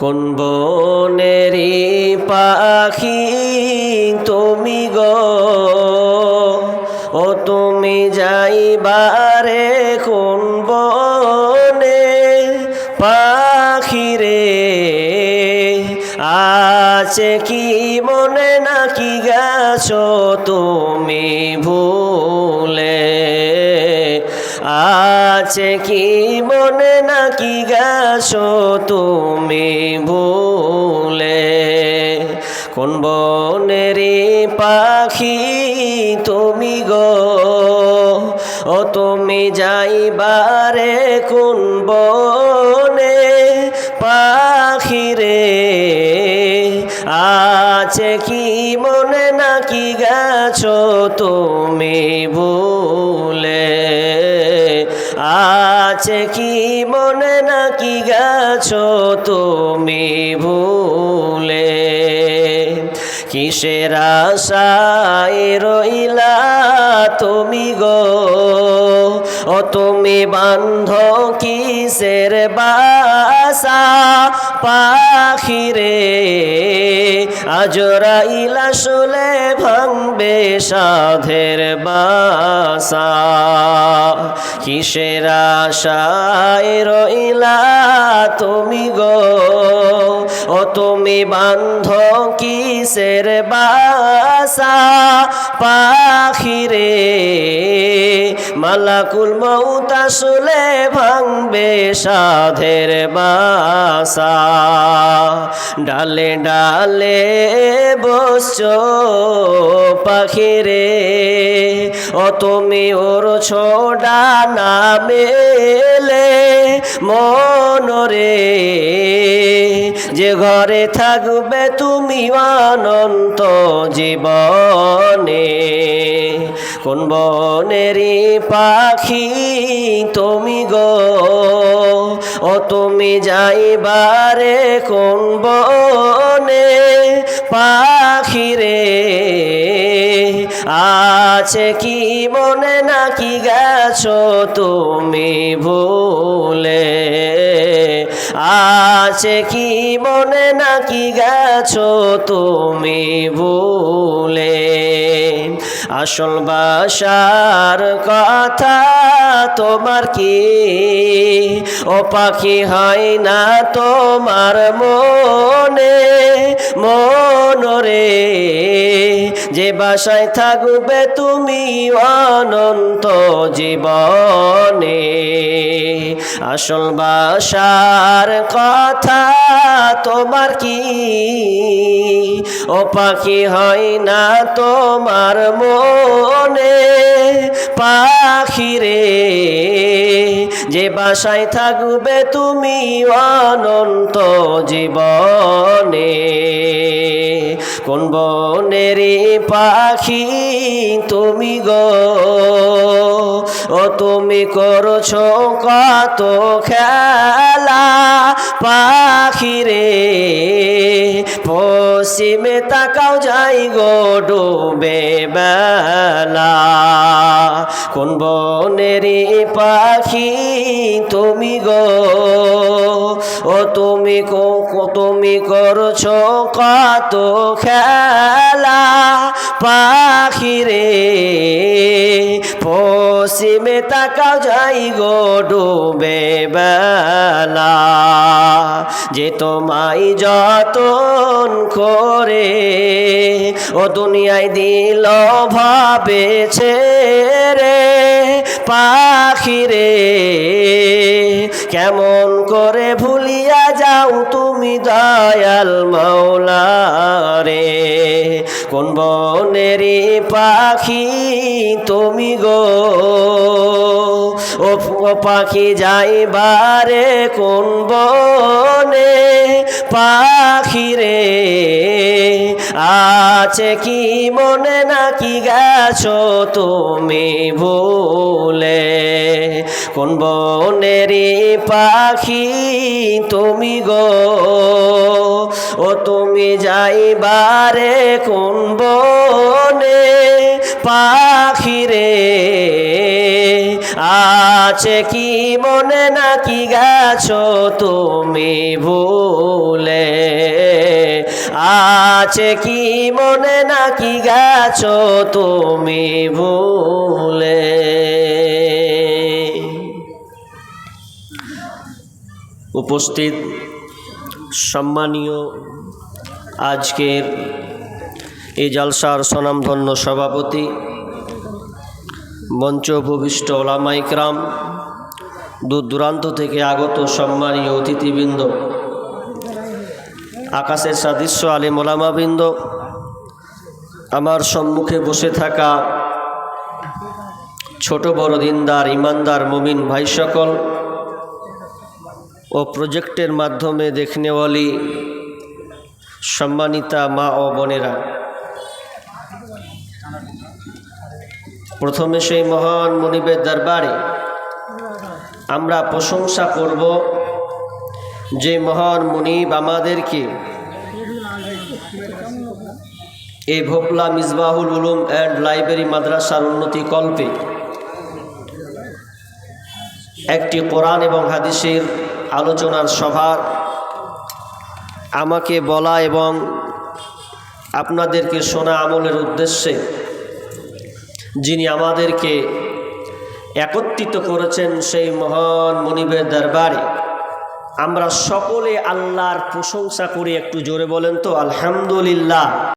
কোন বনেরি পাখি তুমি গো? ও তুমি যাইবারে কোন বনে পাখি রে আছে কি আছে কি মনে নাকি গেছো তুমি ভুলে? কোন বনেরি পাখি তুমি গো? ও, তুমি যাইবারে কোন বনে পাখিরে? আছে কি মনে নাকি গেছো তুমি ভুলে? আছে কি মনে নাকি গেছো তুমি ভুলে? কিসের আশায় রইলা তুমি গো বান্ধ কিসের বাসা পাখিরে আজরাইলা শুলে ভাঙবে সাধের বাসা। কিসের আশায় রইলা তুমি গো? ও তুমি বান্ধ কিসের বাসা পাখিরে মালাকুল মৌত আসলে ভাঙবে সাধের বাসা। ডালে ডালে বসছ পাখিরে ও তুমি ওর ছোডা না মেলে মনরে যে ঘরে থাকবে তুমি অনন্ত জীবনে। কোন বনেরি পাখি তুমি গো? ও তুমি যাইবারে কোন বনে পাখিরে আছে কি মনে, নাকি গেছো তুমি ভুলে? আছে কি মনে, নাকি গেছো তুমি ভুলে? আসল বাসার কথা তোমার কি? ও পাখি হয় না তোমার মনে মনরে যে বাসায় থাকবে তুমি অনন্ত জীবনে। আসল বাসার কথা তোমার কি? ও পাখি হয় না তোমার মনে, পাখিরে। যে বাসায় থাকবে তুমি অনন্ত জীবনে। কোন বনেরি পাখি তুমি গো? ও তুমি করছ কত খেলা পাখিরে? পশ্চিমে তাকাও যাই গো ডুবে বেলা কোন বনেরি পাখি তুমি গো? ও তুমি কো তুমি করছ কত খেলা পাখিরে? পশ্চিমে তাকাও, যাই গো ডুবে বেলা। যে তোমায় যতন করে, ও দুনিয়ায় দিল ভাবেছে রে পাখিরে। কেমন করে ভুলিয়া যাও তুমি, দয়াল মৌলারে কোন বনেরি পাখি তুমি গো? ও পাখি যাইবারে কোন বনে পাখি রে? আছে কি মনে নাকি গেছো তুমি ভুলে? কোন বনেরি পাখি তুমি গো? ও তুমি যাইবারে কোন বনে পাখি রে? আছে কি মনে নাকি গেছো তুমি ভুলে? আছে কি মনে নাকি গেছো তুমি ভুলে? উপস্থিত সম্মানীয় আজকের এই জলসার স্বনামধন্য সভাপতি মঞ্চ উপবিষ্ট ওলামাইকরাম দূর দূরান্ত থেকে আগত সম্মানীয় অতিথিবৃন্দ, আকাশের সাদৃশ্য আলিম ওলামাবৃন্দ, আমার সম্মুখে বসে থাকা ছোট বড় দিনদার, ইমানদার, মুমিন ভাই সকল ও প্রজেক্টের মাধ্যমে দেখনেওয়ালি সম্মানিতা মা ও বোনেরা। প্রথমে সেই মহান মনিবের দরবারে আমরা প্রশংসা করব যে মহান মনিব আমাদেরকে এই ভোপলা মিসবাহুল উলুম অ্যান্ড লাইব্রেরি মাদ্রাসার উন্নতি কল্পে একটি কোরআন এবং হাদিসের আলোচনার সভার আমাকে বলা এবং আপনাদেরকে শোনা আমলের উদ্দেশ্যে যিনি আমাদেরকে একত্রিত করেছেন সেই মহান মনিবের দরবারে, আমরা সকলে আল্লাহর প্রশংসা করি, একটু জোরে বলেন তো, আলহামদুলিল্লাহ।